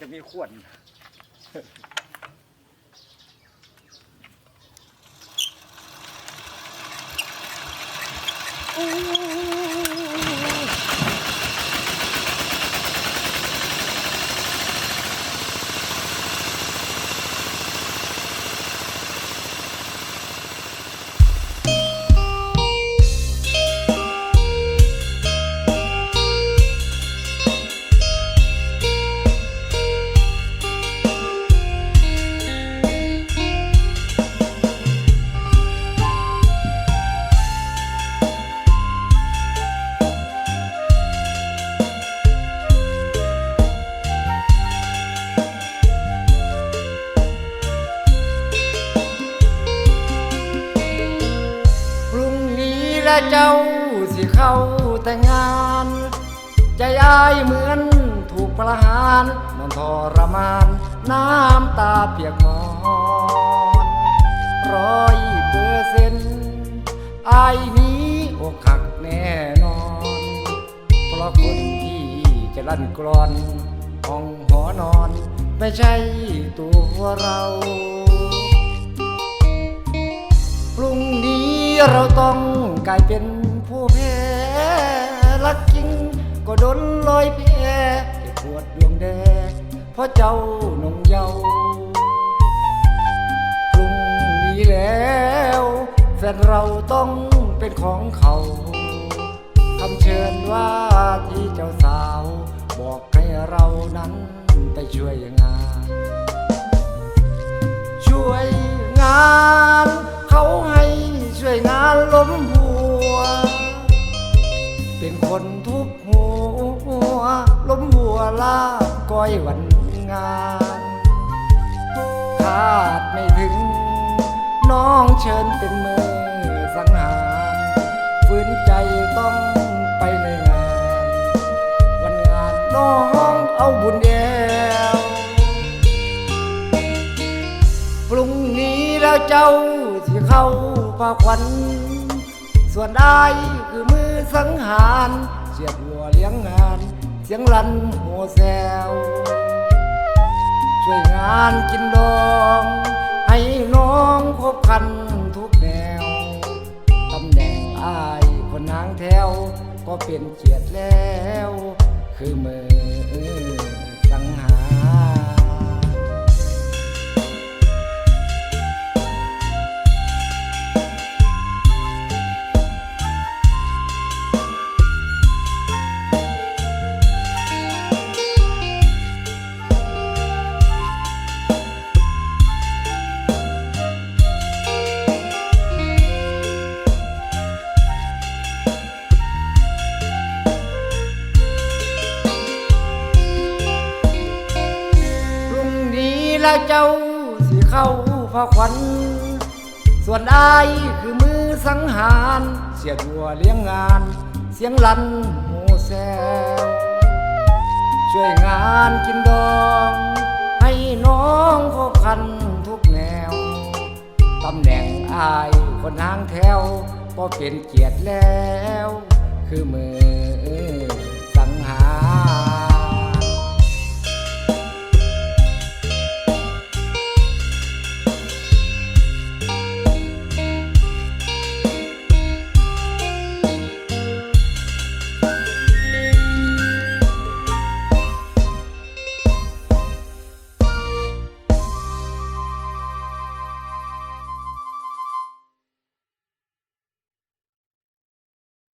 จะมีขวดพ และเจ้าสิเข้าแต่งงาน ใจอายเหมือนถูกประหารนอนทรมาน น้ำตาเปียกหมอนร้อยเปอร์เซ็นต์อายนี้อกหักแน่นอน เพราะคนที่จะลั่นกรอนห้องหอนอน ไม่ใช่ตัวเราพรุ่งนี้เราต้อง กลายเป็นผู้แพ้รักจริงก็โดนลอยแพ้เจ็บปวดดวงแดงเพราะเจ้านงเยาพรุ่งนี้แล้ว แฟนเราต้องเป็นของเขาคำเชิญว่าที่เจ้าสาว บอกให้เรานั้นไปช่วยงาน ช่วย คนทุบหัวล้มหัวลาบก้อยวันงานคาดไม่ถึง น้องเชิญเป็นมือสังหารฝืนใจต้องไปในงาน วันงานน้องเอาบุญแอวพรุ่งนี้แล้วเจ้าที่เข้าพาควัน ส่วนได้คือมือ สังหารเสียบหัวเลี้ยงงาน เสียงลันหัวแซว ช่วยงานกินดอง ให้น้องคบคันทุกแนว ตำแหน่งอายคนนางแถว ก็เป็นเกียรติแล้ว คือมือ ล้วเจ้าสิเข้าพาควันส่วนอายคือมือสังหาร เสียดัวเลี้ยงงาน เสียงลันหูแซวช่วยงานกินดอง ให้น้องคบคันทุกแนว ตำแหน่งอายคนหางแถวก็เป็นเกียรติแล้ว คือมือ